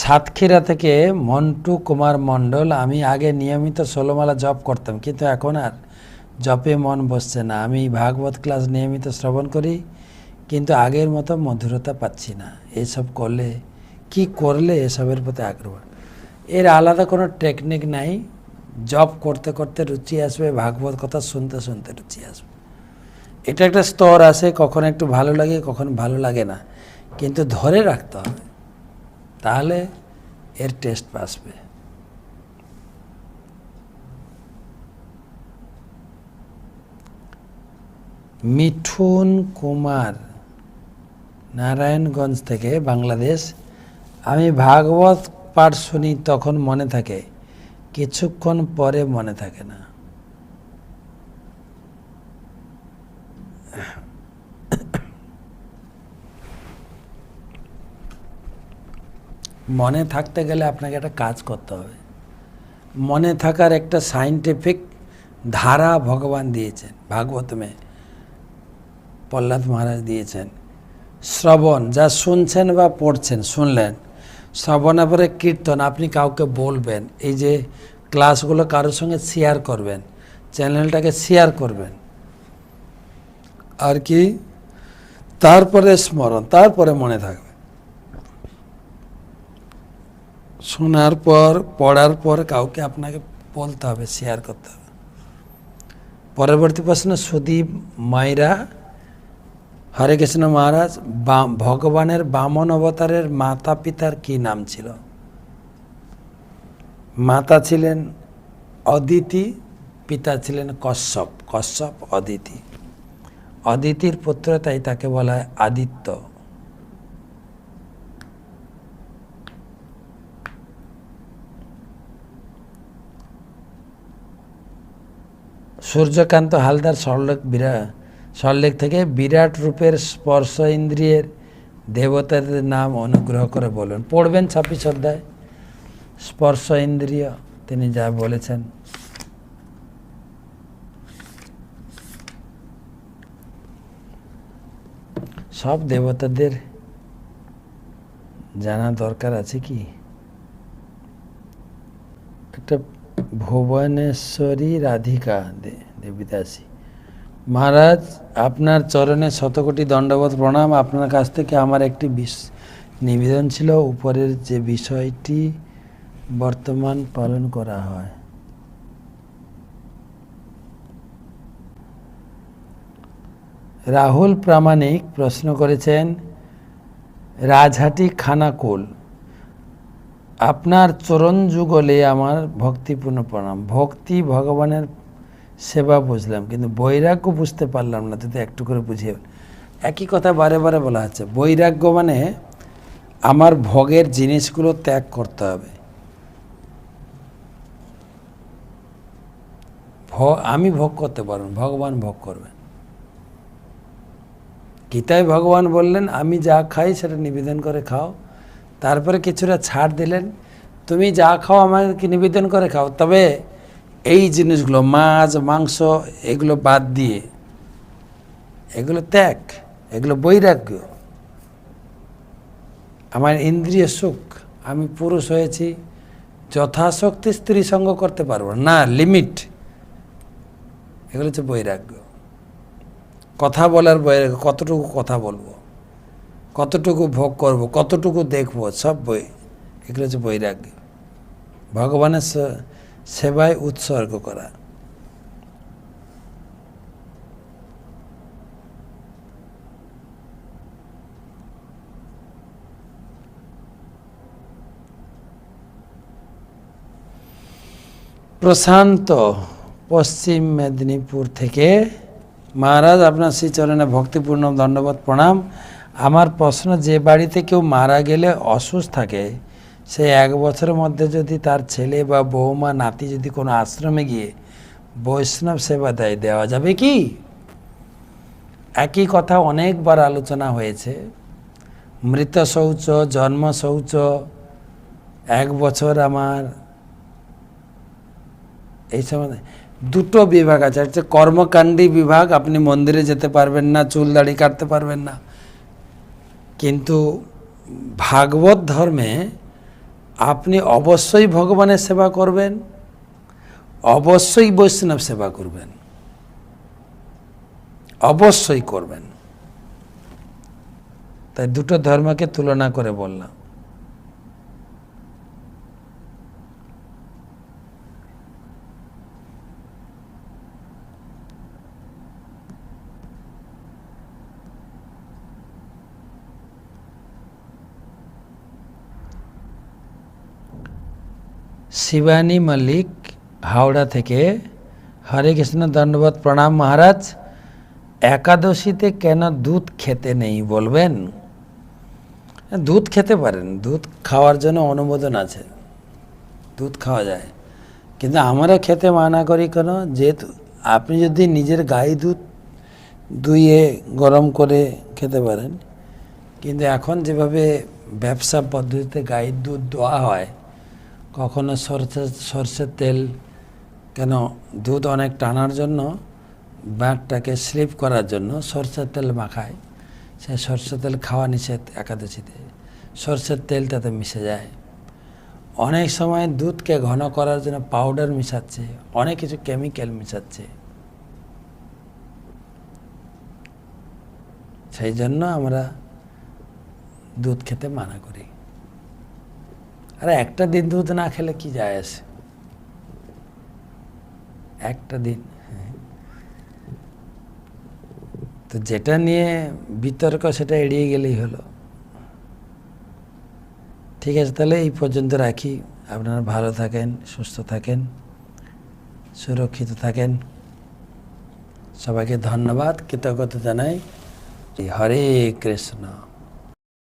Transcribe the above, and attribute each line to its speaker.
Speaker 1: সাতক্ষীরা থেকে মন্টু কুমার মণ্ডল, আমি আগে নিয়মিত ষোলোমালা জপ করতাম, কিন্তু এখন আর জপে মন বসছে না। আমি ভাগবত ক্লাস নিয়মিত শ্রবণ করি, কিন্তু আগের মতো মধুরতা পাচ্ছি না। এসব করলে, কি করলে এসবের প্রতি আগ্রহ? এর আলাদা কোনো টেকনিক নাই। জব করতে করতে রুচি আসবে, ভাগবত কথা শুনতে শুনতে রুচি আসবে। এটা একটা স্তর আছে, কখন একটু ভালো লাগে, কখন ভালো লাগে না। কিন্তু ধরে রাখতে হবে। তাহলে এর টেস্ট আসবে মিঠুন কুমার, নারায়ণগঞ্জ থেকে বাংলাদেশ। আমি ভাগবত পাঠ শুনি তখন মনে থাকে, কিছুক্ষণ পরে মনে থাকে না। মনে থাকতে গেলে আপনাকে একটা কাজ করতে হবে। মনে থাকার একটা সাইন্টিফিক ধারা ভগবান দিয়েছেন ভাগবতমে প্রহ্লাদ মহারাজ দিয়েছেন। শ্রবণ, যা শুনছেন বা পড়ছেন, শুনলেন। শ্রবণের পরে কীর্তন, আপনি কাউকে বলবেন, এই যে ক্লাসগুলো কারোর সঙ্গে শেয়ার করবেন, চ্যানেলটাকে শেয়ার করবেন। আর কি? তারপরে স্মরণ, তারপরে মনে থাকবে শোনার পর, পড়ার পর কাউকে আপনাকে বলতে হবে শেয়ার করতে হবে। পরবর্তী প্রশ্ন, সুদীপ মাইরা, হরে কৃষ্ণ মহারাজ ভগবানের বামন অবতারের মাতা পিতার কি নাম ছিল? মাতা ছিলেন অদিতি, পিতা ছিলেন কশ্যপ কশ্যপ অদিতি। অদিতির পুত্র তাই তাকে বলা হয় আদিত্য। সূর্যকান্ত হালদার সরলেখ বিরা সরলেখ থেকে বিরাট রূপের স্পর্শ ইন্দ্রিয়ের দেবতাদের নাম অনুগ্রহ করে বলুন। পড়বেন ছাব্বিশ অধ্যায়। স্পর্শ ইন্দ্রিয়, তিনি যা বলেছেন। সব দেবতাদের জানা দরকার আছে কি? একটা ভুবনেশ্বরী রাধিকা দেবীদাসী। মহারাজ, আপনার চরণে শতকোটি দণ্ডবোধ প্রণাম। আপনার কাছ থেকে আমার একটি নিবেদন ছিল। উপরের যে বিষয়টি বর্তমান পালন করা হয়। রাহুল প্রামাণিক প্রশ্ন করেছেন, রাজহাটি খানাকুল আপনার চরণ যুগলে আমার ভক্তিপূর্ণ প্রণাম। ভক্তি ভগবানের সেবা বুঝলাম, কিন্তু বৈরাগ্য বুঝতে পারলাম না, যদি একটু করে বুঝিয়ে একই কথা বারে বারে বলা হচ্ছে, বৈরাগ্য মানে আমার ভোগের জিনিসগুলো ত্যাগ করতে হবে। আমি ভোগ করতে পারব ভগবান ভোগ করবেন। গীতায় ভগবান বললেন, আমি যা খাই সেটা নিবেদন করে খাও। তারপরে কিছুটা ছাড় দিলেন। তুমি যা খাও আমাকে নিবেদন করে খাও। তবে এই জিনিসগুলো, মাছ, মাংস, এগুলো বাদ দিয়ে, এগুলো ত্যাগ, এগুলো বৈরাগ্য। আমার ইন্দ্রিয় সুখ, আমি পুরুষ হয়েছি, যথাশক্তি স্ত্রী সঙ্গ করতে পারব না। লিমিট। এগুলো হচ্ছে বৈরাগ্য। কথা বলার বৈরাগ্য, কতটুকু কথা বলব? কতটুকু ভোগ করব, কতটুকু দেখব, সব বই, এগুলো হচ্ছে বৈরাগ্য। ভগবানের সেবায় উৎসর্গ করা। প্রশান্ত, পশ্চিম মেদিনীপুর থেকে। মহারাজ, আপনার শ্রীচরণে ভক্তিপূর্ণ দণ্ডবোধ প্রণাম। আমার প্রশ্ন, যে বাড়িতে কেউ মারা গেলে অসুস্থ থাকে, সে এক বছরের মধ্যে যদি তার ছেলে বা বৌমা, নাতি যদি কোনো আশ্রমে গিয়ে বৈষ্ণব সেবা দেয়, দেওয়া যাবে কি? একই কথা অনেকবার আলোচনা হয়েছে। মৃত শৌচ, জন্ম শৌচ, এক বছর আমার এই সময় দুটো বিভাগ আছে। একটা কর্মকাণ্ডী বিভাগ, আপনি মন্দিরে যেতে পারবেন না, চুল দাড়ি কাটতে পারবেন না। কিন্তু ভাগবত ধর্মে আপনি অবশ্যই ভগবানের সেবা করবেন, অবশ্যই বৈষ্ণব সেবা করবেন, অবশ্যই করবেন। তাই দুটো ধর্মকে তুলনা করে বললাম। শিবানী মল্লিক হাওড়া থেকে। হরে কৃষ্ণ দণ্ডবোধ প্রণাম মহারাজ। একাদশীতে কেন দুধ খেতে নেই বলবেন? দুধ খেতে পারেন, দুধ খাওয়ার জন্য অনুমোদন আছে। দুধ খাওয়া যায়। কিন্তু আমরা খেতে মানা করি কেন? যেহেতু আপনি যদি নিজের গাই দুধ দুইয়ে গরম করে খেতে পারেন। কিন্তু এখন যেভাবে ব্যবসা পদ্ধতিতে গাই দুধ দেওয়া হয় কখনো সরষে, সর্ষের তেল কেন দুধ অনেক টানার জন্য ব্যাটটাকে স্লিপ করার জন্য সরষের তেল মাখায়। সে সরষের তেল খাওয়া নিষেধ একাদশীতে। সরষের তেল তাতে মিশে যায়। অনেক সময় দুধকে ঘন করার জন্য পাউডার মিশাচ্ছে, অনেক কিছু কেমিক্যাল মিশাচ্ছে। সেই জন্য আমরা দুধ খেতে মানা করি। আরে একটা দিন দুধ না খেলে কি যায় আসে একটা দিন হ্যাঁ। তো যেটা নিয়ে বিতর্ক সেটা এড়িয়ে গেলেই হলো। ঠিক আছে, তাহলে এই পর্যন্ত রাখি। আপনারা ভালো থাকেন, সুস্থ থাকেন, সুরক্ষিত থাকেন। সবাইকে ধন্যবাদ, কৃতজ্ঞতা জানাই। হরে কৃষ্ণ।